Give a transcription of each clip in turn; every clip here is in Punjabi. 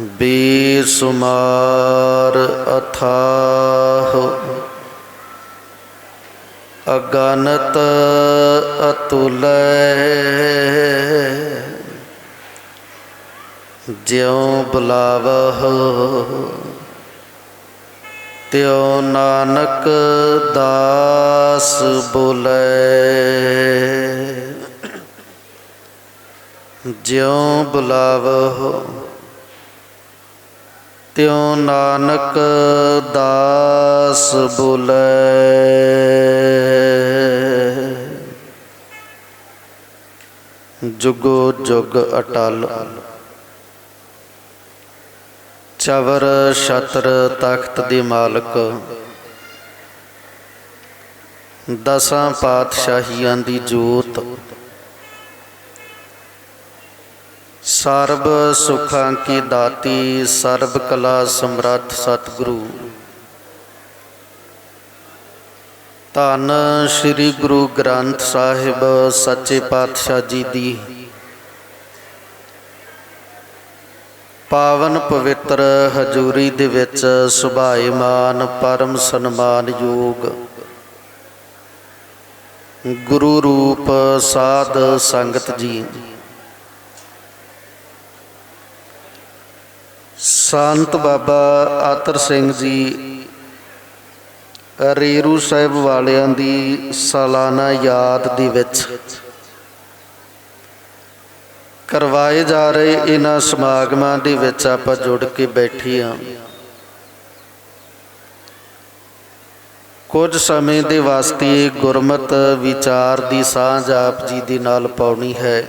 ਬੇਸੁਮਾਰ ਅਥਾਹ ਅਗਨਤ ਅਤੁਲੈ ਜਿਉ ਬੁਲਾਵਹ ਤਿਉ ਨਾਨਕ ਦਾਸ ਬੋਲੇ ਜਿਉ ਬੁਲਾਵਹੁ ਤਿਉ ਨਾਨਕ ਦਾਸ ਬੋਲੇ। ਜੁਗੋ ਜੁਗ ਅਟਲ। ਚਵਰ ਛਤਰ ਤਖਤ ਦੇ ਮਾਲਕ। ਦਸਾਂ ਪਾਤਸ਼ਾਹੀਆਂ ਦੀ ਜੋਤ। ਸਰਬ ਸੁਖਾਂ ਕੀ ਦਾਤੀ, ਸਰਬ ਕਲਾ ਸਮਰੱਥ ਸਤਿਗੁਰੂ। ਧੰਨ ਸ੍ਰੀ ਗੁਰੂ ਗ੍ਰੰਥ ਸਾਹਿਬ ਸੱਚੇ ਪਾਤਸ਼ਾਹ ਜੀ ਦੀ। ਪਾਵਨ ਪਵਿੱਤਰ ਹਜੂਰੀ ਦੇ ਵਿੱਚ ਸੁਭਾਏਮਾਨ ਪਰਮ ਸਨਮਾਨਯੋਗ ਗੁਰੂ ਰੂਪ ਸਾਧ ਸੰਗਤ ਜੀ। ਸੰਤ ਬਾਬਾ ਆਤਰ ਸਿੰਘ ਜੀ, ਰੇਰੂ ਸਾਹਿਬ ਵਾਲਿਆਂ ਦੀ ਸਾਲਾਨਾ ਯਾਦ ਦੇ ਵਿੱਚ ਕਰਵਾਏ ਜਾ ਰਹੇ ਇਹਨਾਂ ਸਮਾਗਮਾਂ ਦੇ ਵਿੱਚ ਆਪਾਂ ਜੁੜ ਕੇ ਬੈਠੇ ਹਾਂ। ਕੁਝ ਸਮੇਂ ਦੇ ਵਾਸਤੇ ਗੁਰਮਤ ਵਿਚਾਰ ਦੀ ਸਾਂਝ ਆਪ ਜੀ ਦੇ ਨਾਲ ਪਾਉਣੀ ਹੈ।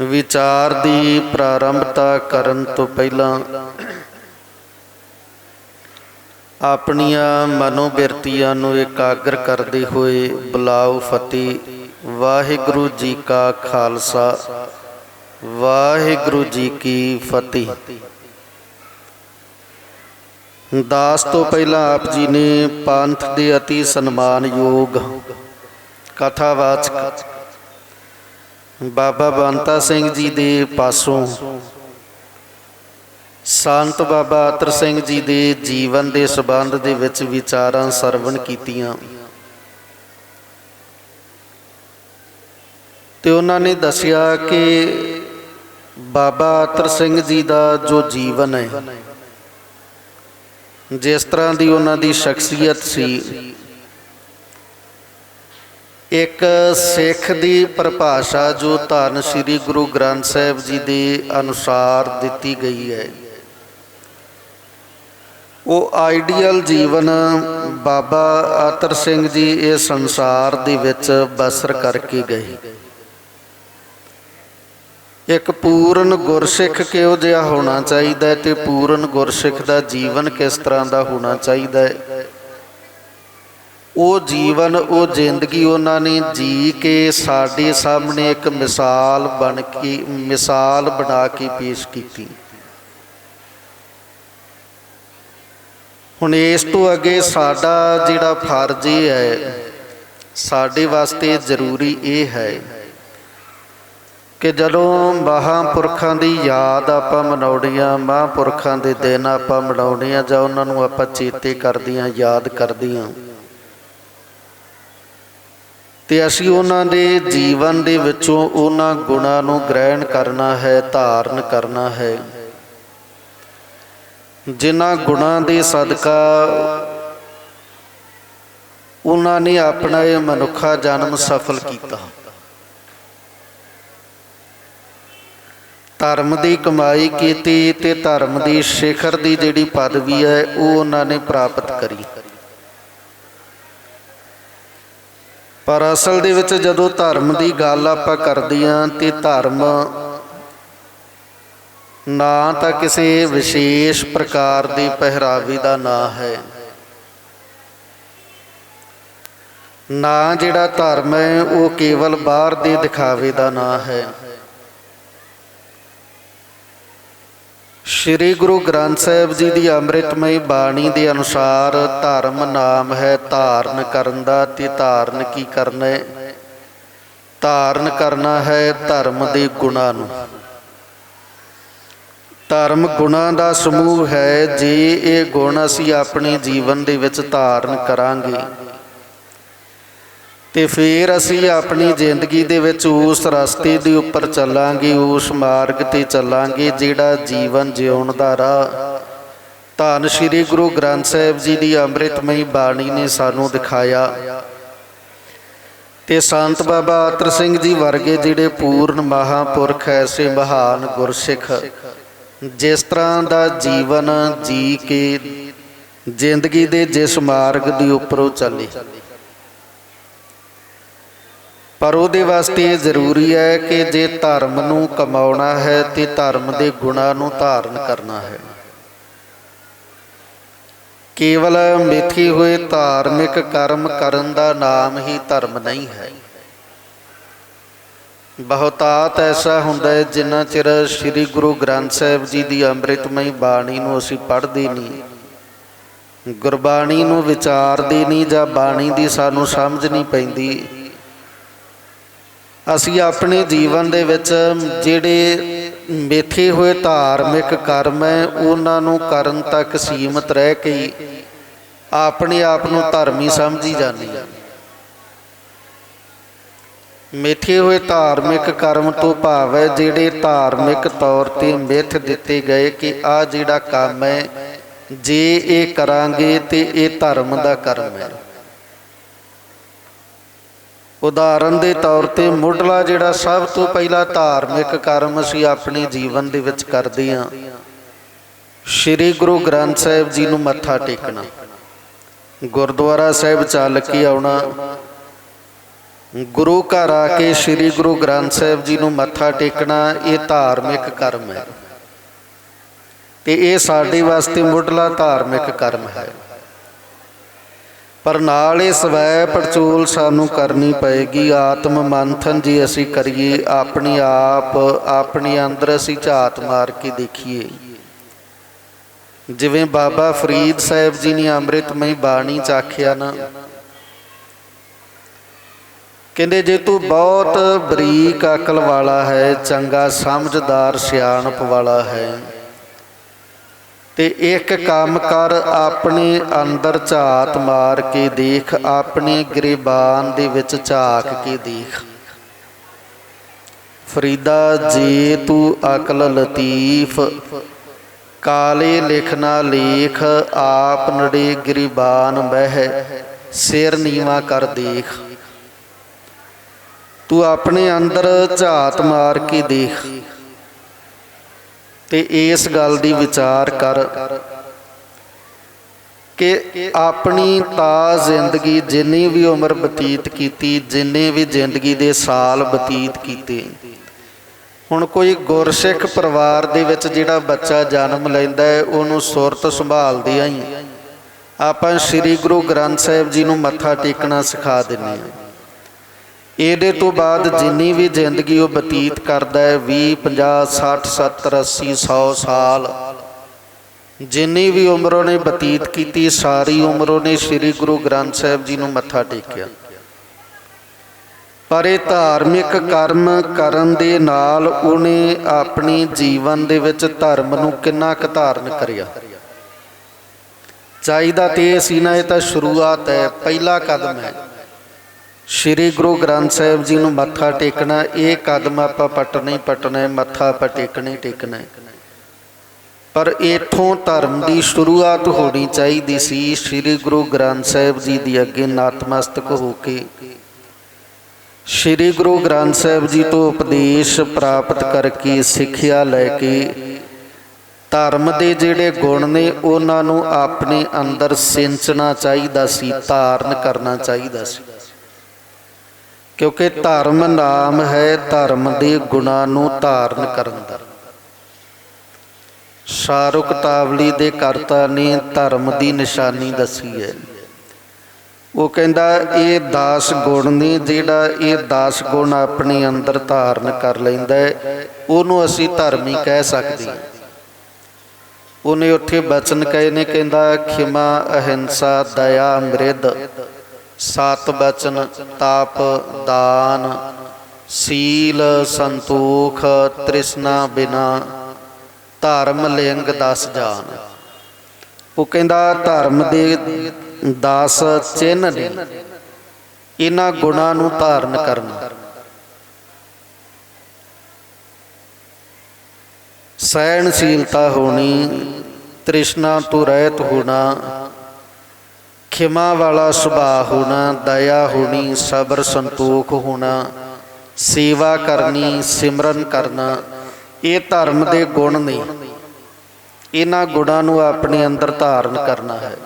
ਵਿਚਾਰ ਦੀ ਪ੍ਰਾਰੰਭਤਾ ਕਰਨ ਤੋਂ ਪਹਿਲਾਂ ਆਪਣੀਆਂ ਮਨੋਬਿਰਤੀਆਂ ਨੂੰ ਇਕਾਗਰ ਕਰਦੇ ਹੋਏ ਬੁਲਾਓ ਫਤਿਹ। ਵਾਹਿਗੁਰੂ ਜੀ ਕਾ ਖਾਲਸਾ, ਵਾਹਿਗੁਰੂ ਜੀ ਕੀ ਫਤਿਹ। ਦਾਸ ਤੋਂ ਪਹਿਲਾਂ ਆਪ ਜੀ ਨੇ ਪੰਥ ਦੇ ਅਤੀ ਸਨਮਾਨਯੋਗ ਕਥਾਵਾਚਕ ਬਾਬਾ ਬੰਤਾ ਸਿੰਘ ਜੀ ਦੇ ਪਾਸੋਂ। ਸੰਤ ਬਾਬਾ ਅਤਰ ਸਿੰਘ ਜੀ ਦੇ ਜੀਵਨ ਦੇ ਸਬੰਧ ਦੇ ਵਿੱਚ ਵਿਚਾਰਾਂ ਸਰਵਣ ਕੀਤੀਆਂ। ਤੇ ਉਹਨਾਂ ਨੇ ਦੱਸਿਆ ਕਿ ਬਾਬਾ ਅਤਰ ਸਿੰਘ ਜੀ ਦਾ ਜੋ ਜੀਵਨ ਹੈ, ਜਿਸ ਤਰ੍ਹਾਂ ਦੀ ਉਹਨਾਂ ਦੀ ਸ਼ਖਸੀਅਤ ਸੀ ਇੱਕ ਸਿੱਖ ਦੀ ਪਰਿਭਾਸ਼ਾ ਜੋ ਧੰਨ ਸ੍ਰੀ ਗੁਰੂ ਗ੍ਰੰਥ ਸਾਹਿਬ ਜੀ ਦੇ ਅਨੁਸਾਰ ਦਿੱਤੀ ਗਈ ਹੈ। ਉਹ ਆਈਡੀਅਲ ਜੀਵਨ ਬਾਬਾ ਆਤਰ ਸਿੰਘ ਜੀ ਇਹ ਸੰਸਾਰ ਦੇ ਵਿੱਚ ਬਸਰ ਕਰਕੇ ਗਏ। ਇੱਕ ਪੂਰਨ ਗੁਰਸਿੱਖ ਕਿਹੋ ਜਿਹਾ ਹੋਣਾ ਚਾਹੀਦਾ ਹੈ ਤੇ ਪੂਰਨ ਗੁਰਸਿੱਖ ਦਾ ਜੀਵਨ ਕਿਸ ਤਰ੍ਹਾਂ ਦਾ ਹੋਣਾ ਚਾਹੀਦਾ ਹੈ? ਉਹ ਜੀਵਨ, ਉਹ ਜ਼ਿੰਦਗੀ ਉਹਨਾਂ ਨੇ ਜੀ ਕੇ ਸਾਡੇ ਸਾਹਮਣੇ ਇੱਕ ਮਿਸਾਲ ਬਣ ਕੇ, ਮਿਸਾਲ ਬਣਾ ਕੇ ਪੇਸ਼ ਕੀਤੀ। ਹੁਣ ਇਸ ਤੋਂ ਅੱਗੇ ਸਾਡਾ ਜਿਹੜਾ ਫਰਜ਼ ਇਹ ਹੈ, ਸਾਡੇ ਵਾਸਤੇ ਜ਼ਰੂਰੀ ਇਹ ਹੈ ਕਿ ਜਦੋਂ ਮਹਾਂਪੁਰਖਾਂ ਦੀ ਯਾਦ ਆਪਾਂ ਮਨਾਉਣੀਆਂ ਮਹਾਂਪੁਰਖਾਂ ਦੇ ਦਿਨ ਆਪਾਂ ਮਨਾਉਣੀਆਂ ਜਾਂ ਉਹਨਾਂ ਨੂੰ ਆਪਾਂ ਚੇਤੇ ਕਰਦੀਆਂ, ਯਾਦ ਕਰਦੀਆਂ ਤੇ ਅਸੀਂ ਉਹਨਾਂ ਦੇ ਜੀਵਨ ਦੇ ਵਿੱਚੋਂ ਉਹਨਾਂ ਗੁਣਾਂ ਨੂੰ ਗ੍ਰਹਿਣ ਕਰਨਾ ਹੈ, ਧਾਰਨ ਕਰਨਾ ਹੈ। ਜਿਨ੍ਹਾਂ ਗੁਣਾਂ ਦੇ ਸਦਕਾ ਉਹਨਾਂ ਨੇ ਆਪਣਾ ਇਹ ਮਨੁੱਖਾ ਜਨਮ ਸਫਲ ਕੀਤਾ। ਧਰਮ ਦੀ ਕਮਾਈ ਕੀਤੀ ਤੇ ਧਰਮ ਦੀ ਸਿਖਰ ਦੀ ਜਿਹੜੀ ਪਦਵੀ ਹੈ, ਉਹ ਉਹਨਾਂ ਨੇ ਪ੍ਰਾਪਤ ਕਰੀ। ਪਰ ਅਸਲ ਦੇ ਵਿੱਚ ਜਦੋਂ ਧਰਮ ਦੀ ਗੱਲ ਆਪਾਂ ਕਰਦੀਆਂ ਤੇ ਧਰਮ ਨਾ ਤਾਂ ਕਿਸੇ ਵਿਸ਼ੇਸ਼ ਪ੍ਰਕਾਰ ਦੀ ਪਹਿਰਾਵੇ ਦਾ ਨਾਂ ਹੈ। ਨਾ ਜਿਹੜਾ ਧਰਮ ਹੈ, ਉਹ ਕੇਵਲ ਬਾਹਰ ਦੇ ਦਿਖਾਵੇ ਦਾ ਨਾਂ ਹੈ। ਸ੍ਰੀ ਗੁਰੂ ਗ੍ਰੰਥ ਸਾਹਿਬ ਜੀ ਦੀ ਅੰਮ੍ਰਿਤਮਈ ਬਾਣੀ ਦੇ ਅਨੁਸਾਰ ਧਰਮ ਨਾਮ ਹੈ ਧਾਰਨ ਕਰਨ ਦਾ ਤੇ ਧਾਰਨ ਕੀ ਕਰਨਾ ਹੈ? ਧਾਰਨ ਕਰਨਾ ਹੈ ਧਰਮ ਦੇ ਗੁਣਾਂ ਨੂੰ। ਧਰਮ ਗੁਣਾਂ ਦਾ ਸਮੂਹ ਹੈ ਜੇ ਇਹ ਗੁਣ ਅਸੀਂ ਆਪਣੇ ਜੀਵਨ ਦੇ ਵਿੱਚ ਧਾਰਨ ਕਰਾਂਗੇ ਤੇ ਫਿਰ ਅਸੀਂ ਆਪਣੀ ਜ਼ਿੰਦਗੀ ਦੇ ਵਿੱਚ ਉਸ ਰਸਤੇ ਦੇ ਉੱਪਰ ਚੱਲਾਂਗੇ, ਉਸ ਮਾਰਗ ਤੇ ਚੱਲਾਂਗੇ ਜਿਹੜਾ ਜੀਵਨ ਜਿਉਣ ਦਾ ਰਾਹ। ਧੰਨ ਸ਼੍ਰੀ ਗੁਰੂ ਗ੍ਰੰਥ ਸਾਹਿਬ ਜੀ ਦੀ ਅੰਮ੍ਰਿਤਮਈ ਬਾਣੀ ਨੇ ਸਾਨੂੰ ਦਿਖਾਇਆ। ਤੇ ਸੰਤ ਬਾਬਾ ਆਤਰ ਸਿੰਘ ਜੀ ਵਰਗੇ ਜਿਹੜੇ ਪੂਰਨ ਮਹਾਪੁਰਖ, ਐਸੇ ਮਹਾਨ ਗੁਰਸਿੱਖ, ਜਿਸ ਤਰ੍ਹਾਂ ਦਾ ਜੀਵਨ ਜੀ ਕੇ ਜ਼ਿੰਦਗੀ ਦੇ ਜਿਸ ਮਾਰਗ ਦੇ ਉੱਪਰੋਂ ਚੱਲੇ। ਪਰ ਉਹਦੇ ਵਾਸਤੇ ਇਹ ਜ਼ਰੂਰੀ ਹੈ ਕਿ ਜੇ ਧਰਮ ਨੂੰ ਕਮਾਉਣਾ ਹੈ, ਤੇ ਧਰਮ ਦੇ ਗੁਣਾਂ ਨੂੰ ਧਾਰਨ ਕਰਨਾ ਹੈ। ਕੇਵਲ ਮਿੱਥੇ ਹੋਏ ਧਾਰਮਿਕ ਕਰਮ ਕਰਨ ਦਾ ਨਾਮ ਹੀ ਧਰਮ ਨਹੀਂ ਹੈ। ਬਹੁਤਾਤ ਐਸਾ ਹੁੰਦਾ ਹੈ ਜਿੰਨਾ ਚਿਰ ਸ੍ਰੀ ਗੁਰੂ ਗ੍ਰੰਥ ਸਾਹਿਬ ਜੀ ਦੀ ਅੰਮ੍ਰਿਤਮਈ ਬਾਣੀ ਨੂੰ ਅਸੀਂ ਪੜ੍ਹਦੇ ਨਹੀਂ, ਗੁਰਬਾਣੀ ਨੂੰ ਵਿਚਾਰਦੇ ਨਹੀਂ ਜਾਂ ਬਾਣੀ ਦੀ ਸਾਨੂੰ ਸਮਝ ਨਹੀਂ ਪੈਂਦੀ ਅਸੀਂ ਆਪਣੇ ਜੀਵਨ ਦੇ ਵਿੱਚ ਜਿਹੜੇ ਮਿੱਥੇ ਹੋਏ ਧਾਰਮਿਕ ਕਰਮ ਹੈ, ਉਹਨਾਂ ਨੂੰ ਕਰਨ ਤੱਕ ਸੀਮਤ ਰਹਿ ਕੇ ਆਪਣੇ ਆਪ ਨੂੰ ਧਰਮੀ ਸਮਝੀ ਜਾਂਦੀ ਹੈ। ਮਿੱਥੇ ਹੋਏ ਧਾਰਮਿਕ ਕਰਮ ਤੋਂ ਭਾਵ ਹੈ, ਜਿਹੜੇ ਧਾਰਮਿਕ ਤੌਰ ਤੇ ਮਿੱਥ ਦਿੱਤੇ ਗਏ ਕਿ ਆ ਜਿਹੜਾ ਕੰਮ ਹੈ, ਜੇ ਇਹ ਕਰਾਂਗੇ ਤੇ ਇਹ ਧਰਮ ਦਾ ਕਰਮ ਹੈ। ਉਦਾਹਰਨ ਦੇ ਤੌਰ ਤੇ ਮੁੱਢਲਾ ਜਿਹੜਾ ਸਭ ਤੋਂ ਪਹਿਲਾ ਧਾਰਮਿਕ ਕਰਮ ਅਸੀਂ ਆਪਣੇ ਜੀਵਨ ਦੇ ਵਿੱਚ ਕਰਦੇ ਹਾਂ। ਸ੍ਰੀ ਗੁਰੂ ਗ੍ਰੰਥ ਸਾਹਿਬ ਜੀ ਨੂੰ ਮੱਥਾ ਟੇਕਣਾ। ਗੁਰਦੁਆਰਾ ਸਾਹਿਬ ਚੱਲ ਕੇ ਆਉਣਾ। ਗੁਰੂ ਘਰ ਆ ਕੇ ਸ੍ਰੀ ਗੁਰੂ ਗ੍ਰੰਥ ਸਾਹਿਬ ਜੀ ਨੂੰ ਮੱਥਾ ਟੇਕਣਾ, ਇਹ ਧਾਰਮਿਕ ਕਰਮ ਹੈ। ਤੇ ਇਹ ਸਾਡੇ ਵਾਸਤੇ ਮੁੱਢਲਾ ਧਾਰਮਿਕ ਕਰਮ ਹੈ। ਪਰ ਨਾਲ ਇਹ ਸਵੈ ਪਰਚੂਲ ਸਾਨੂੰ ਕਰਨੀ ਪਏਗੀ। ਆਤਮ ਮੰਥਨ ਜੀ ਅਸੀਂ ਕਰੀਏ, ਆਪਣੀ ਆਪ, ਆਪਣੇ ਅੰਦਰ ਅਸੀਂ ਝਾਤ ਮਾਰ ਕੇ ਦੇਖੀਏ। ਜਿਵੇਂ ਬਾਬਾ ਫਰੀਦ ਸਾਹਿਬ ਜੀ ਨੇ ਅੰਮ੍ਰਿਤਮਈ ਬਾਣੀ ਚ ਆਖਿਆ ਨਾ, ਕਹਿੰਦੇ ਜੇ ਤੂੰ ਬਹੁਤ ਬਰੀਕ ਅਕਲ ਵਾਲਾ ਹੈ, ਚੰਗਾ ਸਮਝਦਾਰ ਸਿਆਣਪ ਵਾਲਾ ਹੈ। ਤੇ ਇੱਕ ਕੰਮ ਕਰ ਆਪਣੇ ਅੰਦਰ ਝਾਤ ਮਾਰ ਕੇ ਦੇਖ, ਆਪਣੇ ਗਰੀਬਾਨ ਦੇ ਵਿੱਚ ਝਾਕ ਕੇ ਦੇਖ। ਫਰੀਦਾ, ਜੇ ਤੂੰ ਅਕਲ ਲਤੀਫ, ਕਾਲੇ ਲਿਖਣਾ ਲੇਖ, ਆਪ ਨੜੇ ਗਰੀਬਾਨ ਬਹਿ, ਸਿਰ ਨੀਵਾ ਕਰ ਦੇਖ। ਤੂੰ ਆਪਣੇ ਅੰਦਰ ਝਾਤ ਮਾਰ ਕੇ ਦੇਖ। ਤੇ ਇਸ ਗੱਲ ਦੀ ਵਿਚਾਰ ਕਰ ਕਿ ਆਪਣੀ ਤਾਂ ਜ਼ਿੰਦਗੀ ਜਿੰਨੀ ਵੀ ਉਮਰ ਬਤੀਤ ਕੀਤੀ, ਜਿੰਨੇ ਵੀ ਜ਼ਿੰਦਗੀ ਦੇ ਸਾਲ ਬਤੀਤ ਕੀਤੇ। ਹੁਣ ਕੋਈ ਗੁਰਸਿੱਖ ਪਰਿਵਾਰ ਦੇ ਵਿੱਚ ਜਿਹੜਾ ਬੱਚਾ ਜਨਮ ਲੈਂਦਾ ਹੈ, ਉਹਨੂੰ ਸੁਰਤ ਸੰਭਾਲਦੇ ਆਂ ਆਪਾਂ ਸ੍ਰੀ ਗੁਰੂ ਗ੍ਰੰਥ ਸਾਹਿਬ ਜੀ ਨੂੰ ਮੱਥਾ ਟੇਕਣਾ ਸਿਖਾ ਦਿੰਨੇ ਆ। ਇਹਦੇ ਤੋਂ ਬਾਅਦ ਜਿੰਨੀ ਵੀ ਜ਼ਿੰਦਗੀ ਉਹ ਬਤੀਤ ਕਰਦਾ ਹੈ 20 50 60 70 80 100 ਸਾਲ। ਜਿੰਨੀ ਵੀ ਉਮਰ ਉਹਨੇ ਬਤੀਤ ਕੀਤੀ ਸਾਰੀ ਉਮਰ ਉਹਨੇ ਸ੍ਰੀ ਗੁਰੂ ਗ੍ਰੰਥ ਸਾਹਿਬ ਜੀ ਨੂੰ ਮੱਥਾ ਟੇਕਿਆ। ਪਰ ਇਹ ਧਾਰਮਿਕ ਕਰਮ ਕਰਨ ਦੇ ਨਾਲ ਉਹਨੇ ਆਪਣੀ ਜੀਵਨ ਦੇ ਵਿੱਚ ਧਰਮ ਨੂੰ ਕਿੰਨਾ ਕੁ ਧਾਰਨ ਕਰਿਆ। ਚਾਹੀਦਾ ਤੇ ਅਸੀਂ ਨਾ ਇਹ ਤਾਂ ਸ਼ੁਰੂਆਤ ਹੈ ਪਹਿਲਾ ਕਦਮ ਹੈ। ਸ੍ਰੀ ਗੁਰੂ ਗ੍ਰੰਥ ਸਾਹਿਬ ਜੀ ਨੂੰ ਮੱਥਾ ਟੇਕਣਾ, ਇਹ ਕਦਮ ਆਪਾਂ ਪਟਣਾ ਹੀ ਪਟਣਾ, ਮੱਥਾ ਆਪਾਂ ਟੇਕਣਾ ਹੀ ਟੇਕਣਾ ਪਰ ਇਥੋਂ ਧਰਮ ਦੀ ਸ਼ੁਰੂਆਤ ਹੋਣੀ ਚਾਹੀਦੀ ਸੀ, ਸ੍ਰੀ ਗੁਰੂ ਗ੍ਰੰਥ ਸਾਹਿਬ ਜੀ ਦੀ ਅੱਗੇ ਨਾਤਮਸਤਕ ਹੋ ਕੇ। ਸ੍ਰੀ ਗੁਰੂ ਗ੍ਰੰਥ ਸਾਹਿਬ ਜੀ ਤੋਂ ਉਪਦੇਸ਼ ਪ੍ਰਾਪਤ ਕਰਕੇ, ਸਿੱਖਿਆ ਲੈ ਕੇ, ਧਰਮ ਦੇ ਜਿਹੜੇ ਗੁਣ ਨੇ, ਉਹਨਾਂ ਨੂੰ ਆਪਣੇ ਅੰਦਰ ਸਿੰਚਣਾ ਚਾਹੀਦਾ ਸੀ, ਧਾਰਨ ਕਰਨਾ ਚਾਹੀਦਾ ਸੀ। ਕਿਉਂਕਿ ਧਰਮ ਨਾਮ ਹੈ, ਧਰਮ ਦੇ ਗੁਣਾਂ ਨੂੰ ਧਾਰਨ ਕਰਨ ਦਾ। ਸ਼ਾਰੁਕ ਤਾਵਲੀ ਦੇ ਕਰਤਾ ਨੇ ਧਰਮ ਦੀ ਨਿਸ਼ਾਨੀ ਦੱਸੀ ਹੈ। ਉਹ ਕਹਿੰਦਾ, ਇਹ 10 ਗੁਣ ਨੇ ਜਿਹੜਾ ਇਹ 10 ਗੁਣ ਆਪਣੇ ਅੰਦਰ ਧਾਰਨ ਕਰ ਲੈਂਦਾ ਹੈ, ਉਹਨੂੰ ਅਸੀਂ ਧਰਮੀ ਕਹਿ ਸਕਦੇ ਹਾਂ। ਉਹਨੇ ਉੱਥੇ ਬਚਨ ਕਹੇ ਨੇ, ਕਹਿੰਦਾ, ਖਿਮਾ ਅਹਿੰਸਾ ਦਇਆ ਮ੍ਰਿਦ ਸਤ ਬਚਨ ਤਾਪ ਦਾਨ, ਸੀਲ ਸੰਤੋਖ ਤ੍ਰਿਸ਼ਨਾ ਬਿਨਾ, ਧਰਮ ਲਿੰਗ ਦਸ ਜਾਨ। ਉਹ ਕਹਿੰਦਾ, ਧਰਮ ਦੇ 10 ਚਿੰਨ੍ਹ ਨੇ, ਇਹਨਾਂ ਗੁਣਾਂ ਨੂੰ ਧਾਰਨ ਕਰਨਾ। ਸਹਿਣਸ਼ੀਲਤਾ ਹੋਣੀ, ਤ੍ਰਿਸ਼ਨਾ ਤੋਂ ਰਹਿਤ ਹੋਣਾ ਖਿਮਾ ਵਾਲਾ ਸੁਭਾਅ ਹੋਣਾ, ਦਇਆ ਹੋਣੀ, ਸਬਰ ਸੰਤੋਖ ਹੋਣਾ, ਸੇਵਾ ਕਰਨੀ, ਸਿਮਰਨ ਕਰਨਾ, ਇਹ ਧਰਮ ਦੇ ਗੁਣ ਨੇ। ਇਹਨਾਂ ਗੁਣਾਂ ਨੂੰ ਆਪਣੇ ਅੰਦਰ ਧਾਰਨ ਕਰਨਾ ਹੈ।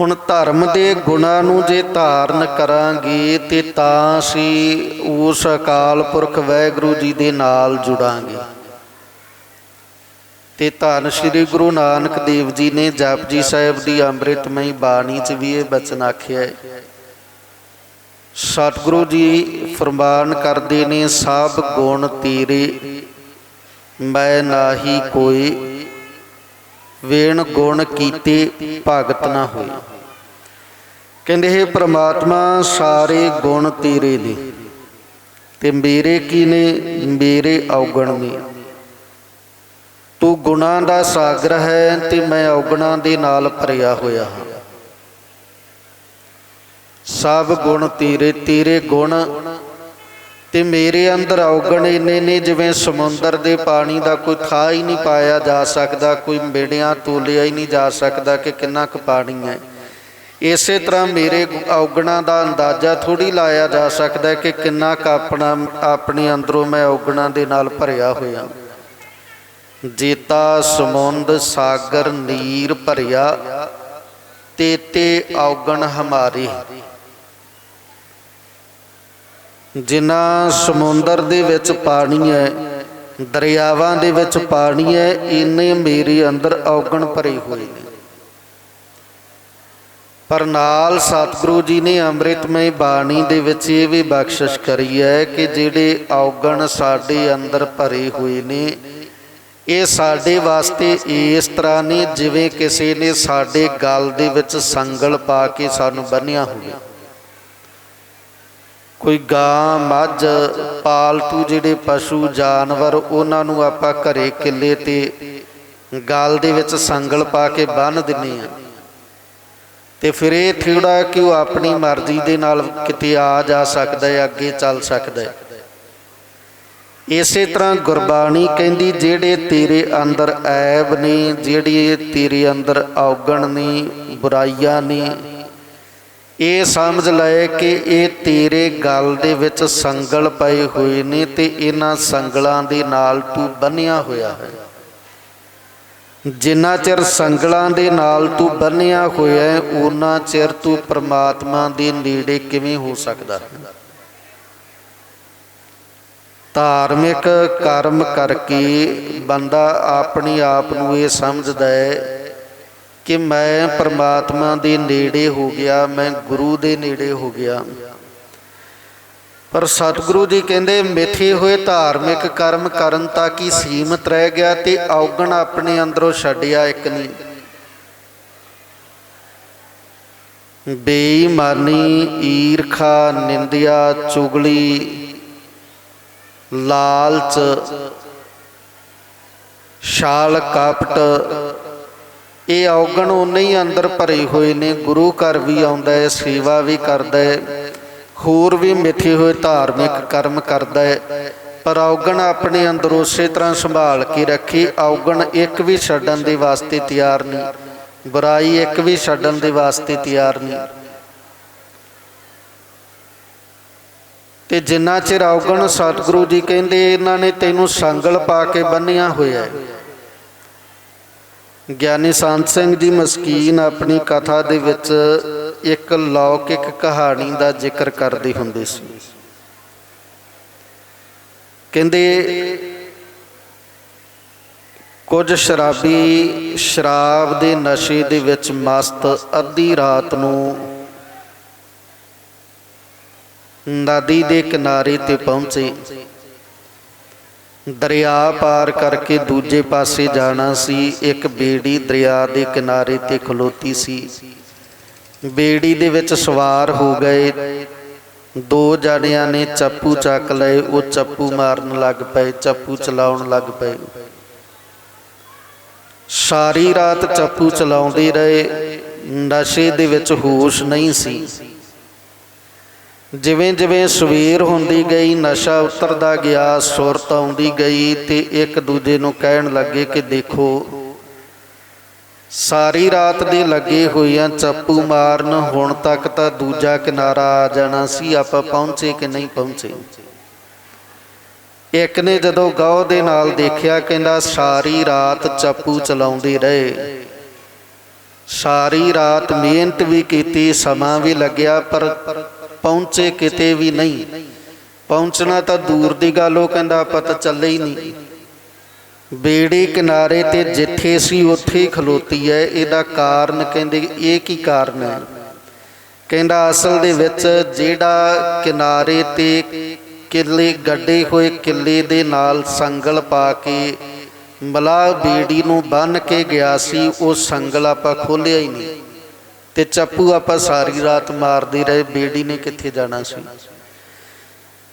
ਹੁਣ ਧਰਮ ਦੇ ਗੁਣਾਂ ਨੂੰ ਜੇ ਧਾਰਨ ਕਰਾਂਗੇ, ਤੇ ਤਾਂ ਅਸੀਂ ਉਸ ਅਕਾਲ ਪੁਰਖ ਵਾਹਿਗੁਰੂ ਜੀ ਦੇ ਨਾਲ ਜੁੜਾਂਗੇ। ਤੇ ਧੰਨ ਸ੍ਰੀ ਗੁਰੂ ਨਾਨਕ ਦੇਵ ਜੀ ਨੇ ਜਪਜੀ ਸਾਹਿਬ ਦੀ ਅੰਮ੍ਰਿਤਮਈ ਬਾਣੀ 'ਚ ਵੀ ਇਹ ਬਚਨ ਆਖਿਆ ਹੈ। ਸਤਿਗੁਰੂ ਜੀ ਫਰਮਾਨ ਕਰਦੇ ਨੇ ਸਭ ਗੁਣ ਤੇਰੇ ਮੈਂ ਨਾਹੀ ਕੋਈ ਵੇਣ ਗੁਣ ਕੀਤੇ ਭਗਤ ਨਾ ਹੋਏ। ਕਹਿੰਦੇ ਹੈ ਪ੍ਰਮਾਤਮਾ ਸਾਰੇ ਗੁਣ ਤੇਰੇ ਨੇ ਤੇ ਮੇਰੇ ਕੀ ਨੇ ਮੇਰੇ ਔਗਣ ਨੇ। ਤੂੰ ਗੁਣਾਂ ਦਾ ਸਾਗਰ ਹੈ ਤੇ ਮੈਂ ਔਗਣਾਂ ਦੇ ਨਾਲ ਭਰਿਆ ਹੋਇਆ ਹਾਂ। ਸਭ ਗੁਣ ਤੇਰੇ ਤੇਰੇ ਗੁਣ ਤੇ ਮੇਰੇ ਅੰਦਰ ਔਗਣ ਇੰਨੇ ਨੇ ਜਿਵੇਂ ਸਮੁੰਦਰ ਦੇ ਪਾਣੀ ਦਾ ਕੋਈ ਥਾਂ ਹੀ ਨਹੀਂ ਪਾਇਆ ਜਾ ਸਕਦਾ, ਕੋਈ ਮੇੜਿਆਂ ਤੋਲਿਆ ਹੀ ਨਹੀਂ ਜਾ ਸਕਦਾ ਕਿ ਕਿੰਨਾ ਕੁ ਪਾਣੀ ਹੈ। ਇਸੇ ਤਰ੍ਹਾਂ ਮੇਰੇ ਔਗਣਾਂ ਦਾ ਅੰਦਾਜ਼ਾ ਥੋੜੀ ਲਾਇਆ ਜਾ ਸਕਦਾ ਕਿ ਕਿੰਨਾ ਕੁ ਆਪਣਾ, ਆਪਣੇ ਅੰਦਰੋਂ ਮੈਂ ਔਗਣਾਂ ਦੇ ਨਾਲ ਭਰਿਆ ਹੋਇਆ ਜੇਤਾ ਸਮੁੰਦ ਸਾਗਰ ਨੀਰ ਭਰਿਆ ਤੇ ਔਗਣ ਹਮਾਰੇ। ਜਿਨ੍ਹਾਂ ਸਮੁੰਦਰ ਦੇ ਵਿੱਚ ਪਾਣੀ ਹੈ, ਦਰਿਆਵਾਂ ਦੇ ਵਿੱਚ ਪਾਣੀ ਹੈ ਇੰਨੇ ਮੇਰੇ ਅੰਦਰ ਔਗਣ ਭਰੇ ਹੋਏ ਨੇ। ਪਰ ਨਾਲ ਸਤਿਗੁਰੂ ਜੀ ਨੇ ਅੰਮ੍ਰਿਤਮਈ ਬਾਣੀ ਦੇ ਵਿੱਚ ਇਹ ਵੀ ਬਖਸ਼ਿਸ਼ ਕਰੀ ਹੈ ਕਿ ਜਿਹੜੇ ਔਗਣ ਸਾਡੇ ਅੰਦਰ ਭਰੇ ਹੋਏ ਨੇ ਇਹ ਸਾਡੇ ਵਾਸਤੇ ਇਸ ਤਰ੍ਹਾਂ ਨਹੀਂ ਜਿਵੇਂ ਕਿਸੇ ਨੇ ਸਾਡੇ ਗਲ ਦੇ ਵਿੱਚ ਸੰਗਲ ਪਾ ਕੇ ਸਾਨੂੰ ਬੰਨਿਆ ਹੋਵੇ। ਕੋਈ ਗਾਂ, ਮੱਝ, ਪਾਲਤੂ ਜਿਹੜੇ ਪਸ਼ੂ, ਜਾਨਵਰ, ਉਹਨਾਂ ਨੂੰ ਆਪਾਂ ਘਰੇ ਕਿੱਲੇ ਤੇ ਗਲ ਦੇ ਵਿੱਚ ਸੰਗਲ ਪਾ ਕੇ ਬੰਨ ਦਿੰਨੇ ਆ ਤੇ ਫਿਰ ਇਹ ਥੋੜਾ ਕਿ ਉਹ ਆਪਣੀ ਮਰਜ਼ੀ ਦੇ ਨਾਲ ਕਿਤੇ ਆ ਜਾ ਸਕਦਾ ਹੈ, ਅੱਗੇ ਚੱਲ ਸਕਦਾ ਹੈ। ਇਸੇ ਤਰ੍ਹਾਂ ਗੁਰਬਾਣੀ ਕਹਿੰਦੀ, ਜਿਹੜੇ ਤੇਰੇ ਅੰਦਰ ਐਬ ਨੇ, ਜਿਹੜੇ ਤੇਰੇ ਅੰਦਰ ਔਗਣ ਨੇ, ਬੁਰਾਈਆਂ ਨੇ, ਇਹ ਸਮਝ ਲਏ ਕਿ ਇਹ ਤੇਰੇ ਗਲ ਦੇ ਵਿੱਚ ਸੰਗਲ ਪਏ ਹੋਏ ਨੇ ਤੇ ਇਹਨਾਂ ਸੰਗਲਾਂ ਦੇ ਨਾਲ ਤੂੰ ਬੰਨਿਆ ਹੋਇਆ ਹੈ। ਜਿੰਨਾ ਚਿਰ ਸੰਗਲਾਂ ਦੇ ਨਾਲ ਤੂੰ ਬੰਨਿਆ ਹੋਇਆ ਹੈ ਉਹਨਾਂ ਚਿਰ ਤੂੰ ਪ੍ਰਮਾਤਮਾ ਦੇ ਨੇੜੇ ਕਿਵੇਂ ਹੋ ਸਕਦਾ ਹੈ? ਧਾਰਮਿਕ ਕਰਮ ਕਰਕੇ ਬੰਦਾ ਆਪਣੀ ਆਪ ਨੂੰ ਇਹ ਸਮਝਦਾ ਹੈ ਕਿ ਮੈਂ ਪਰਮਾਤਮਾ ਦੇ ਨੇੜੇ ਹੋ ਗਿਆ, ਮੈਂ ਗੁਰੂ ਦੇ ਨੇੜੇ ਹੋ ਗਿਆ। ਪਰ ਸਤਿਗੁਰੂ ਜੀ ਕਹਿੰਦੇ, ਮਿੱਥੇ ਹੋਏ ਧਾਰਮਿਕ ਕਰਮ ਕਰਨ ਤੱਕ ਹੀ ਸੀਮਤ ਰਹਿ ਗਿਆ ਤੇ ਔਗਣ ਆਪਣੇ ਅੰਦਰੋਂ ਛੱਡਿਆ ਇੱਕ ਨਹੀਂ। ਬੇਈਮਾਨੀ, ਈਰਖਾ, ਨਿੰਦਿਆ, ਚੁਗਲੀ ਲਾਲਚ, ਛਾਲ ਕਾਪਟ। ਇਹ ਔਗਣ ਉਨੇ ਹੀ ਅੰਦਰ ਭਰੇ ਹੋਏ ਨੇ, ਗੁਰੂ ਘਰ ਵੀ ਆਉਂਦਾ ਹੈ, ਸੇਵਾ ਵੀ ਕਰਦਾ ਹੈ, ਹੋਰ ਵੀ ਮਿੱਥੇ ਹੋਏ ਧਾਰਮਿਕ ਕਰਮ ਕਰਦਾ ਹੈ। ਪਰ ਔਗਣ ਆਪਣੇ ਅੰਦਰ ਉਸੇ ਤਰ੍ਹਾਂ ਸੰਭਾਲ ਕੇ ਰੱਖੀ, ਔਗਣ ਇੱਕ ਵੀ ਛੱਡਣ ਦੇ ਵਾਸਤੇ ਤਿਆਰ ਨਹੀਂ, ਬੁਰਾਈ ਇੱਕ ਵੀ ਛੱਡਣ ਦੇ ਵਾਸਤੇ ਤਿਆਰ ਨਹੀਂ। ਤੇ ਜਿੰਨਾ ਚਿਰ ਔਗਣ ਸਤਿਗੁਰੂ ਜੀ ਕਹਿੰਦੇ ਇਹਨਾਂ ਨੇ ਤੈਨੂੰ ਸੰਗਲ ਪਾ ਕੇ ਬੰਨਿਆ ਹੋਇਆ ਹੈ। ਗਿਆਨੀ ਸੰਤ ਸਿੰਘ ਜੀ ਮਸਕੀਨ ਆਪਣੀ ਕਥਾ ਦੇ ਵਿੱਚ ਇੱਕ ਲੌਕਿਕ ਕਹਾਣੀ ਦਾ ਜ਼ਿਕਰ ਕਰਦੇ ਹੁੰਦੇ ਸੀ। ਕਹਿੰਦੇ, ਕੁਝ ਸ਼ਰਾਬੀ ਸ਼ਰਾਬ ਦੇ ਨਸ਼ੇ ਦੇ ਵਿੱਚ ਮਸਤ ਅੱਧੀ ਰਾਤ ਨੂੰ ਨਦੀ ਦੇ ਕਿਨਾਰੇ ਤੇ ਪਹੁੰਚੇ। ਦਰਿਆ ਪਾਰ ਕਰਕੇ ਦੂਜੇ ਪਾਸੇ ਜਾਣਾ ਸੀ। ਇੱਕ ਬੇੜੀ ਦਰਿਆ ਦੇ ਕਿਨਾਰੇ ਤੇ ਖਲੋਤੀ ਸੀ। ਬੇੜੀ ਦੇ ਵਿੱਚ ਸਵਾਰ ਹੋ ਗਏ। ਦੋ ਜਣਿਆਂ ਨੇ ਚੱਪੂ ਚੱਕ ਲਏ। ਉਹ ਚੱਪੂ ਮਾਰਨ ਲੱਗ ਪਏ ਚੱਪੂ ਚਲਾਉਣ ਲੱਗ ਪਏ। ਸਾਰੀ ਰਾਤ ਚੱਪੂ ਚਲਾਉਂਦੇ ਰਹੇ। ਨਸ਼ੇ ਦੇ ਵਿੱਚ ਹੋਸ਼ ਨਹੀਂ ਸੀ। ਜਿਵੇਂ ਜਿਵੇਂ ਸਵੇਰ ਹੁੰਦੀ ਗਈ, ਨਸ਼ਾ ਉਤਰਦਾ ਗਿਆ, ਸੁਰਤ ਆਉਂਦੀ ਗਈ ਤੇ ਇੱਕ ਦੂਜੇ ਨੂੰ ਕਹਿਣ ਲੱਗੇ ਕਿ ਦੇਖੋ, ਸਾਰੀ ਰਾਤ ਦੀ ਲੱਗੇ ਹੋਈਆਂ ਚੱਪੂ ਮਾਰਨ, ਹੁਣ ਤੱਕ ਤਾਂ ਦੂਜਾ ਕਿਨਾਰਾ ਆ ਜਾਣਾ ਸੀ, ਆਪਾਂ ਪਹੁੰਚੇ ਕਿ ਨਹੀਂ ਪਹੁੰਚੇ? ਇੱਕ ਨੇ ਜਦੋਂ ਗਾਉ ਦੇ ਨਾਲ ਦੇਖਿਆ, ਕਹਿੰਦਾ ਸਾਰੀ ਰਾਤ ਚੱਪੂ ਚਲਾਉਂਦੇ ਰਹੇ। ਸਾਰੀ ਰਾਤ ਮਿਹਨਤ ਵੀ ਕੀਤੀ, ਸਮਾਂ ਵੀ ਲੱਗਿਆ, ਪਰ ਪਹੁੰਚੇ ਕਿਤੇ ਵੀ ਨਹੀਂ। ਪਹੁੰਚਣਾ ਤਾਂ ਦੂਰ ਦੀ ਗੱਲ, ਉਹ ਕਹਿੰਦਾ ਆਪਾਂ ਤਾਂ ਚੱਲੇ ਹੀ ਨਹੀਂ। ਬੇੜੀ ਕਿਨਾਰੇ ਤੇ ਜਿੱਥੇ ਸੀ, ਉੱਥੇ ਹੀ ਖਲੋਤੀ ਹੈ। ਇਹਦਾ ਕਾਰਨ ਕਹਿੰਦੇ, ਇਹ ਕੀ ਕਾਰਨ ਹੈ? ਕਹਿੰਦਾ, ਅਸਲ ਦੇ ਵਿੱਚ ਜਿਹੜਾ ਕਿਨਾਰੇ ਤੇ ਕਿੱਲੇ ਗੱਡੇ ਹੋਏ ਕਿੱਲੇ ਦੇ ਨਾਲ ਸੰਗਲ ਪਾ ਕੇ ਮਲਾ ਬੇੜੀ ਨੂੰ ਬੰਨ ਕੇ ਗਿਆ ਸੀ, ਉਹ ਸੰਗਲ ਆਪਾਂ ਖੋਲਿਆ ਹੀ ਨਹੀਂ। ਤੇ ਚੱਪੂ ਆਪਾਂ ਸਾਰੀ ਰਾਤ ਮਾਰਦੇ ਰਹੇ, ਬੇੜੀ ਨੇ ਕਿੱਥੇ ਜਾਣਾ ਸੀ?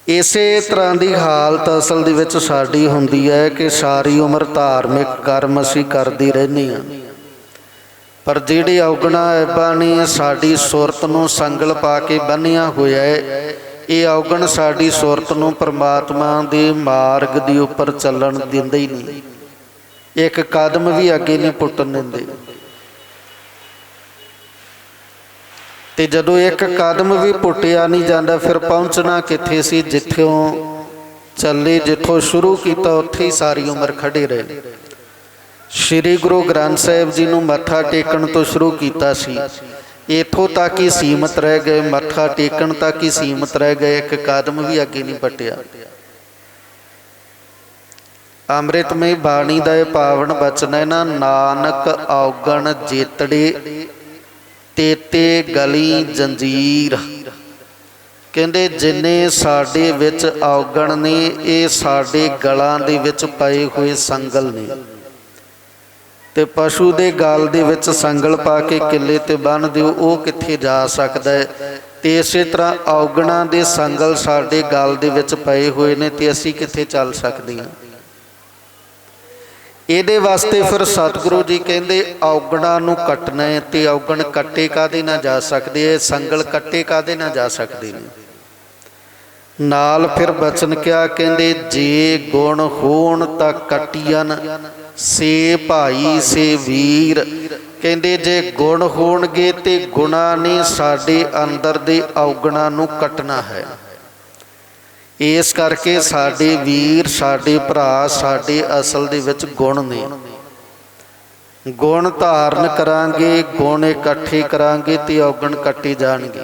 ਇਸੇ ਤਰ੍ਹਾਂ ਦੀ ਹਾਲਤ ਅਸਲ ਦੇ ਵਿੱਚ ਸਾਡੀ ਹੁੰਦੀ ਹੈ ਕਿ ਸਾਰੀ ਉਮਰ ਧਾਰਮਿਕ ਕਰਮ ਅਸੀਂ ਕਰਦੇ ਰਹਿੰਦੇ ਹਾਂ। ਪਰ ਜਿਹੜੇ ਔਗਣਾ ਐਬਾਂ ਨੇ, ਸਾਡੀ ਸੁਰਤ ਨੂੰ ਸੰਗਲ ਪਾ ਕੇ ਬੰਨਿਆ ਹੋਇਆ ਹੈ, ਇਹ ਔਗਣ ਸਾਡੀ ਸੁਰਤ ਨੂੰ ਪ੍ਰਮਾਤਮਾ ਦੇ ਮਾਰਗ ਦੇ ਉੱਪਰ ਚੱਲਣ ਦਿੰਦੇ ਹੀ ਨਹੀਂ। ਇੱਕ ਕਦਮ ਵੀ ਅੱਗੇ ਨਹੀਂ ਪੁੱਟਣ ਦਿੰਦੇ। ਤੇ ਜਦੋਂ ਇੱਕ ਕਦਮ ਵੀ ਪੁੱਟਿਆ ਨਹੀਂ ਜਾਂਦਾ, ਫਿਰ ਪਹੁੰਚਣਾ ਕਿੱਥੇ ਸੀ? ਜਿੱਥੋਂ ਚੱਲੇ, ਜਿੱਥੋਂ ਸ਼ੁਰੂ ਕੀਤਾ, ਉੱਥੇ ਹੀ ਸਾਰੀ ਉਮਰ ਖੜੇ ਰਹੇ। ਸ੍ਰੀ ਗੁਰੂ ਗ੍ਰੰਥ ਸਾਹਿਬ ਜੀ ਨੂੰ ਮੱਥਾ ਟੇਕਣ ਤੋਂ ਸ਼ੁਰੂ ਕੀਤਾ ਸੀ। ਇਥੋਂ ਤੱਕ ਹੀ ਸੀਮਤ ਰਹਿ ਗਏ, ਮੱਥਾ ਟੇਕਣ ਤੱਕ ਹੀ ਸੀਮਤ ਰਹਿ ਗਏ, ਇੱਕ ਕਦਮ ਵੀ ਅੱਗੇ ਨਹੀਂ ਪਟਿਆ ਅੰਮ੍ਰਿਤਮਈ ਬਾਣੀ ਦਾ ਇਹ ਪਾਵਨ ਬਚਨ ਹੈ ਨਾ, ਨਾਨਕ ਔਗਣ ਜੇਤੜੇ ਤੇਤੇ ਗਲੀ ਜੰਜੀਰ। ਕਹਿੰਦੇ, ਜਿੰਨੇ ਸਾਡੇ ਵਿੱਚ ਔਗਣ ਨੇ, ਇਹ ਸਾਡੇ ਗਲਾਂ ਦੇ ਵਿੱਚ ਪਏ ਹੋਏ ਸੰਗਲ ਨੇ। ਤੇ ਪਸ਼ੂ ਦੇ ਗਲ ਦੇ ਵਿੱਚ ਸੰਗਲ ਪਾ ਕੇ ਕਿੱਲੇ ਤੇ ਬੰਨ ਦਿਓ, ਉਹ ਕਿੱਥੇ ਜਾ ਸਕਦਾ ਹੈ? ਤੇ ਇਸੇ ਤਰ੍ਹਾਂ ਔਗਣਾ ਦੇ ਸੰਗਲ ਸਾਡੇ ਗਲ ਦੇ ਵਿੱਚ ਪਏ ਹੋਏ ਨੇ ਤੇ ਅਸੀਂ ਕਿੱਥੇ ਚੱਲ ਸਕਦੇ ਹਾਂ? ਇਹਦੇ ਵਾਸਤੇ ਫਿਰ ਸਤਿਗੁਰੂ ਜੀ ਕਹਿੰਦੇ, ਔਗਣਾਂ ਨੂੰ ਕੱਟਣਾ ਹੈ ਤੇ ਔਗਣ ਕੱਟੇ ਕਾਦੇ ਨਾ ਜਾ ਸਕਦੇ ਐ ਸੰਗਲ ਕੱਟੇ ਕਾਦੇ ਨਾ ਜਾ ਸਕਦੇ ਨੇ? ਨਾਲ ਫਿਰ ਬਚਨ ਕਿਆ ਕਹਿੰਦੇ, ਜੇ ਗੁਣ ਹੋਣ ਤਾਂ ਕਟੀਆਂ ਸੇ ਭਾਈ, ਸੇ ਵੀਰ। ਕਹਿੰਦੇ, ਜੇ ਗੁਣ ਹੋਣਗੇ ਤੇ ਗੁਣਾ ਨੇ ਸਾਡੇ ਅੰਦਰ ਦੇ ਔਗਣਾਂ ਨੂੰ ਕੱਟਣਾ ਹੈ। ਇਸ ਕਰਕੇ ਸਾਡੇ ਵੀਰ, ਸਾਡੇ ਭਰਾ, ਸਾਡੇ ਅਸਲ ਦੇ ਵਿੱਚ ਗੁਣ ਨੇ। ਗੁਣ ਧਾਰਨ ਕਰਾਂਗੇ, ਗੁਣ ਇਕੱਠੇ ਕਰਾਂਗੇ ਤੇ ਔਗਣ ਕੱਟੇ ਜਾਣਗੇ।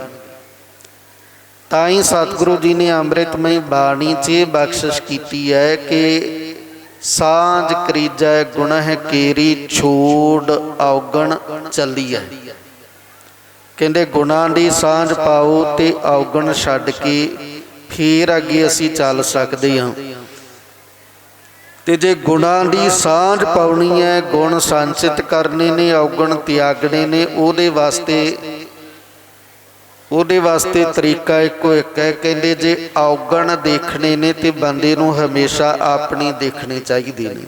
ਤਾਂ ਹੀ ਸਤਿਗੁਰੂ ਜੀ ਨੇ ਅੰਮ੍ਰਿਤਮਈ ਬਾਣੀ 'ਚ ਇਹ ਬਖਸ਼ਿਸ਼ ਕੀਤੀ ਹੈ ਕਿ ਸਾਂਝ ਕਰੀਜੈ ਗੁਣਹ ਕੇਰੀ, ਛੋੜ ਔਗਣ ਚੱਲੀਐ ਕਹਿੰਦੇ ਗੁਣਾਂ ਦੀ ਸਾਂਝ ਪਾਓ ਤੇ ਔਗਣ ਛੱਡ ਕੇ ਫੇਰ ਅੱਗੇ ਅਸੀਂ ਚੱਲ ਸਕਦੇ ਹਾਂ। ਤੇ ਜੇ ਗੁਣਾਂ ਦੀ ਸਾਂਝ ਪਾਉਣੀ ਹੈ, ਗੁਣ ਸੰਚਿਤ ਕਰਨੇ ਨੇ, ਔਗਣ ਤਿਆਗਣੇ ਨੇ, ਉਹਦੇ ਵਾਸਤੇ ਉਹਦੇ ਵਾਸਤੇ ਤਰੀਕਾ ਇੱਕੋ ਇੱਕ ਹੈ। ਕਹਿੰਦੇ ਜੇ ਔਗਣ ਦੇਖਣੇ ਨੇ ਤੇ ਬੰਦੇ ਨੂੰ ਹਮੇਸ਼ਾ ਆਪਣੀ ਦੇਖਣੀ ਚਾਹੀਦੀ ਨੇ।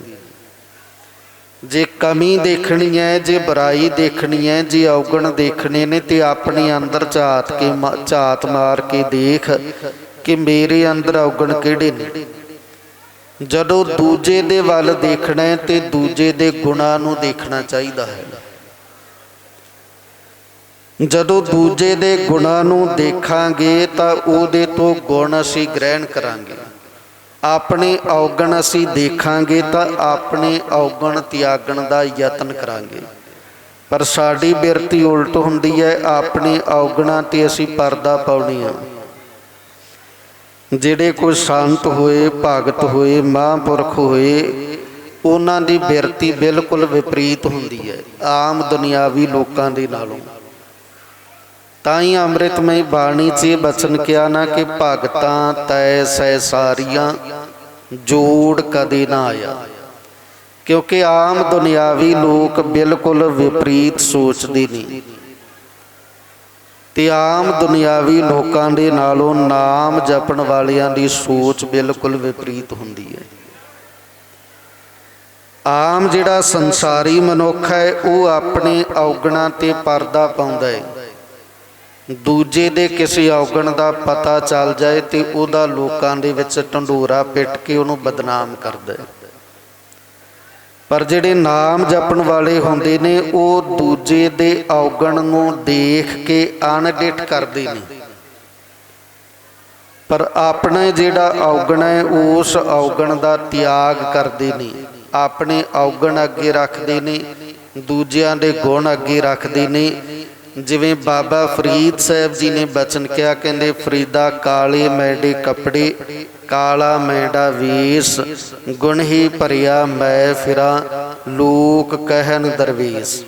ਜੇ ਕਮੀ ਦੇਖਣੀ ਹੈ, ਜੇ ਬੁਰਾਈ ਦੇਖਣੀ ਹੈ, ਜੇ ਔਗਣ ਦੇਖਣੇ ਨੇ ਤੇ ਆਪਣੇ ਅੰਦਰ ਝਾਤ ਕੇ ਝਾਤ ਮਾਰ ਕੇ ਦੇਖ ਕਿ ਮੇਰੇ ਅੰਦਰ ਔਗਣ ਕਿਹੜੇ ਨੇ? ਜਦੋਂ ਦੂਜੇ ਦੇ ਵੱਲ ਦੇਖਣਾ ਹੈ ਤੇ ਦੂਜੇ ਦੇ ਗੁਣਾਂ ਨੂੰ ਦੇਖਣਾ ਚਾਹੀਦਾ ਹੈ। ਜਦੋਂ ਦੂਜੇ ਦੇ ਗੁਣਾਂ ਨੂੰ ਦੇਖਾਂਗੇ ਤਾਂ ਉਹਦੇ ਤੋਂ ਗੁਣ ਅਸੀਂ ਗ੍ਰਹਿਣ ਕਰਾਂਗੇ। ਆਪਣੇ ਔਗਣ ਅਸੀਂ ਦੇਖਾਂਗੇ ਤਾਂ ਆਪਣੇ ਔਗਣ ਤਿਆਗਣ ਦਾ ਯਤਨ ਕਰਾਂਗੇ। ਪਰ ਸਾਡੀ ਬਿਰਤੀ ਉਲਟ ਹੁੰਦੀ ਹੈ, ਆਪਣੇ ਔਗਣਾਂ ਤੇ ਅਸੀਂ ਪਰਦਾ ਪਾਉਣੀ ਆ ਜਿਹੜੇ ਕੋਈ ਸੰਤ ਹੋਏ, ਭਗਤ ਹੋਏ, ਮਹਾਂਪੁਰਖ ਹੋਏ, ਉਹਨਾਂ ਦੀ ਬਿਰਤੀ ਬਿਲਕੁਲ ਵਿਪਰੀਤ ਹੁੰਦੀ ਹੈ। ਆਮ ਦੁਨਿਆਵੀ ਲੋਕਾਂ ਦੇ ਨਾਲੋਂ। ਤਾਂ ਹੀ ਅੰਮ੍ਰਿਤਮਈ ਬਾਣੀ 'ਚ ਇਹ ਬਚਨ ਕਿਹਾ ਨਾ ਕਿ ਭਗਤਾਂ ਤੈ ਸੈ ਸਾਰੀਆਂ, ਜੋੜ ਕਦੇ ਨਾ ਆਇਆ। ਕਿਉਂਕਿ ਆਮ ਦੁਨਿਆਵੀ ਲੋਕ ਬਿਲਕੁਲ ਵਿਪਰੀਤ ਸੋਚਦੇ ਨੇ। ਤੇ ਆਮ ਦੁਨਿਆਵੀ ਲੋਕਾਂ ਦੇ ਨਾਲੋਂ ਨਾਮ ਜਪਣ ਵਾਲਿਆਂ ਦੀ ਸੋਚ ਬਿਲਕੁਲ ਵਿਪਰੀਤ ਹੁੰਦੀ ਹੈ। ਆਮ ਜਿਹੜਾ ਸੰਸਾਰੀ ਮਨੁੱਖ ਹੈ, ਉਹ ਆਪਣੇ ਔਗਣਾਂ ਤੇ ਪਰਦਾ ਪਾਉਂਦਾ ਹੈ। ਦੂਜੇ ਦੇ ਕਿਸੇ ਔਗਣ ਦਾ ਪਤਾ ਚੱਲ ਜਾਏ ਤੇ ਉਹਦਾ ਲੋਕਾਂ ਦੇ ਵਿੱਚ ਢੰਡੋਰਾ ਪਿੱਟ ਕੇ ਉਹਨੂੰ ਬਦਨਾਮ ਕਰਦਾ ਹੈ। ਪਰ ਜਿਹੜੇ ਨਾਮ ਜਪਣ ਵਾਲੇ ਹੁੰਦੇ ਨੇ, ਉਹ ਦੂਜੇ ਦੇ ਔਗਣ ਨੂੰ ਦੇਖ ਕੇ ਅਣਡਿਠ ਕਰਦੇ ਨੇ। ਪਰ ਆਪਣੇ ਜਿਹੜਾ ਔਗਣ ਹੈ, ਉਸ ਔਗਣ ਦਾ ਤਿਆਗ ਕਰਦੇ ਨੇ। ਆਪਣੇ ਔਗਣ ਅੱਗੇ ਰੱਖਦੇ ਨੇ, ਦੂਜਿਆਂ ਦੇ ਗੁਣ ਅੱਗੇ ਰੱਖਦੇ ਨੇ। ਜਿਵੇਂ ਬਾਬਾ ਫਰੀਦ ਸਾਹਿਬ ਜੀ ਨੇ ਬਚਨ ਕਿਹਾ, ਕਹਿੰਦੇ, ਫਰੀਦਾ ਕਾਲੇ ਮੈਡੇ ਕੱਪੜੇ ਕਾਲਾ ਮੈਡਾ ਵੇਸ, ਗੁਣ ਹੀ ਭਰਿਆ ਮੈਂ ਫਿਰਾਂ, ਲੋਕ ਕਹਿਣ ਦਰਵੇਸ਼।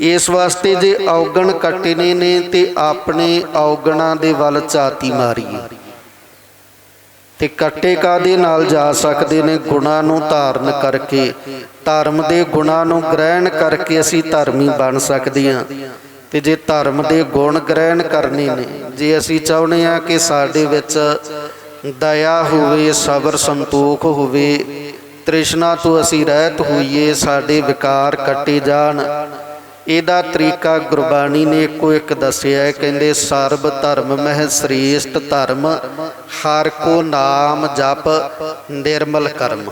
ਇਸ ਵਾਸਤੇ ਜੇ ਔਗਣ ਕੱਟਨੇ ਨੇ, ਤੇ ਆਪਣੇ ਔਗਣਾਂ ਦੇ ਵੱਲ ਝਾਤੀ ਮਾਰੀਏ। ਤੇ ਕੱਟੇ ਕਾਦੇ ਨਾਲ ਜਾ ਸਕਦੇ ਨੇ? ਗੁਣਾਂ ਨੂੰ ਧਾਰਨ ਕਰਕੇ, ਧਰਮ ਦੇ ਗੁਣਾਂ ਨੂੰ ਗ੍ਰਹਿਣ ਕਰਕੇ ਅਸੀਂ ਧਰਮੀ ਬਣ ਸਕਦੇ ਹਾਂ। ਤੇ ਜੇ ਧਰਮ ਦੇ ਗੁਣ ਗ੍ਰਹਿਣ ਕਰਨੇ ਨੇ, ਜੇ ਅਸੀਂ ਚਾਹੁੰਦੇ ਹਾਂ ਕਿ ਸਾਡੇ ਵਿੱਚ ਦਇਆ ਹੋਵੇ, ਸਬਰ ਸੰਤੋਖ ਹੋਵੇ, ਤ੍ਰਿਸ਼ਨਾ ਤੋਂ ਅਸੀਂ ਰਹਿਤ ਹੋਈਏ, ਸਾਡੇ ਵਿਕਾਰ ਕੱਟੇ ਜਾਣ। ਇਹਦਾ ਤਰੀਕਾ ਗੁਰਬਾਣੀ ਨੇ ਇੱਕੋ ਇੱਕ ਦੱਸਿਆ ਕਹਿੰਦੇ, ਸਰਬ ਧਰਮ ਮਹਿ ਸ੍ਰੇਸ਼ਟ ਧਰਮ, ਹਰ ਕੋ ਨਾਮ ਜਪ ਨਿਰਮਲ ਕਰਮ।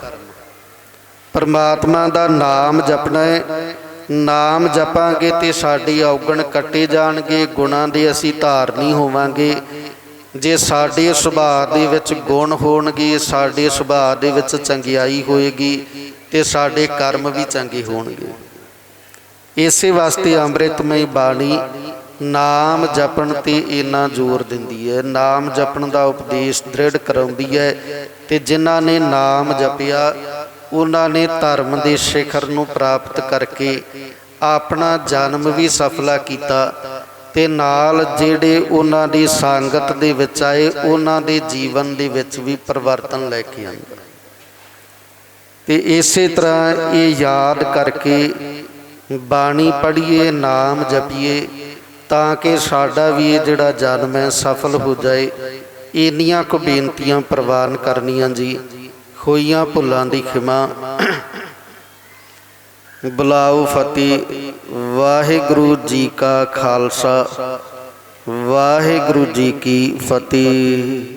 ਪਰਮਾਤਮਾ ਦਾ ਨਾਮ ਜਪਣਾ ਹੈ। ਨਾਮ ਜਪਾਂਗੇ ਤੇ ਸਾਡੀ ਔਗਣ ਕੱਟੇ ਜਾਣਗੇ, ਗੁਣਾਂ ਦੇ ਅਸੀਂ ਧਾਰਨੀ ਹੋਵਾਂਗੇ। ਜੇ ਸਾਡੇ ਸੁਭਾਅ ਦੇ ਵਿੱਚ ਗੁਣ ਹੋਣਗੇ, ਸਾਡੇ ਸੁਭਾਅ ਦੇ ਵਿੱਚ ਚੰਗਿਆਈ ਹੋਏਗੀ ਤੇ ਸਾਡੇ ਕਰਮ ਵੀ ਚੰਗੇ ਹੋਣਗੇ। ਇਸੇ ਵਾਸਤੇ ਅੰਮ੍ਰਿਤਮਈ ਬਾਣੀ ਨਾਮ ਜਪਣ ਤੇ ਇੰਨਾ ਜ਼ੋਰ ਦਿੰਦੀ ਹੈ। ਨਾਮ ਜਪਣ ਦਾ ਉਪਦੇਸ਼ ਦ੍ਰਿੜ ਕਰਾਉਂਦੀ ਹੈ ਤੇ ਜਿਨ੍ਹਾਂ ਨੇ ਨਾਮ ਜਪਿਆ, ਉਹਨਾਂ ਨੇ ਧਰਮ ਦੇ ਸਿਖਰ ਨੂੰ ਪ੍ਰਾਪਤ ਕਰਕੇ ਆਪਣਾ ਜਨਮ ਵੀ ਸਫਲਾ ਕੀਤਾ। ਤੇ ਨਾਲ ਜਿਹੜੇ ਉਹਨਾਂ ਦੀ ਸੰਗਤ ਦੇ ਵਿੱਚ ਆਏ, ਉਹਨਾਂ ਦੇ ਜੀਵਨ ਦੇ ਵਿੱਚ ਵੀ ਪਰਿਵਰਤਨ ਲੈ ਕੇ ਆਏ। ਤੇ ਇਸੇ ਤਰ੍ਹਾਂ ਇਹ ਯਾਦ ਕਰਕੇ ਬਾਣੀ ਪੜ੍ਹੀਏ, ਨਾਮ ਜਪੀਏ, ਤਾਂ ਕਿ ਸਾਡਾ ਵੀ ਇਹ ਜਿਹੜਾ ਜਨਮ ਹੈ ਸਫਲ ਹੋ ਜਾਏ। ਇੰਨੀਆਂ ਕੁ ਬੇਨਤੀਆਂ ਪ੍ਰਵਾਨ ਕਰਨੀਆਂ ਜੀ, ਹੋਈਆਂ ਭੁੱਲਾਂ ਦੀ ਖਿਮਾ। ਬੁਲਾਓ ਫਤਿਹ। ਵਾਹਿਗੁਰੂ ਜੀ ਕਾ ਖਾਲਸਾ। ਵਾਹਿਗੁਰੂ ਜੀ ਕੀ ਫਤਿਹ।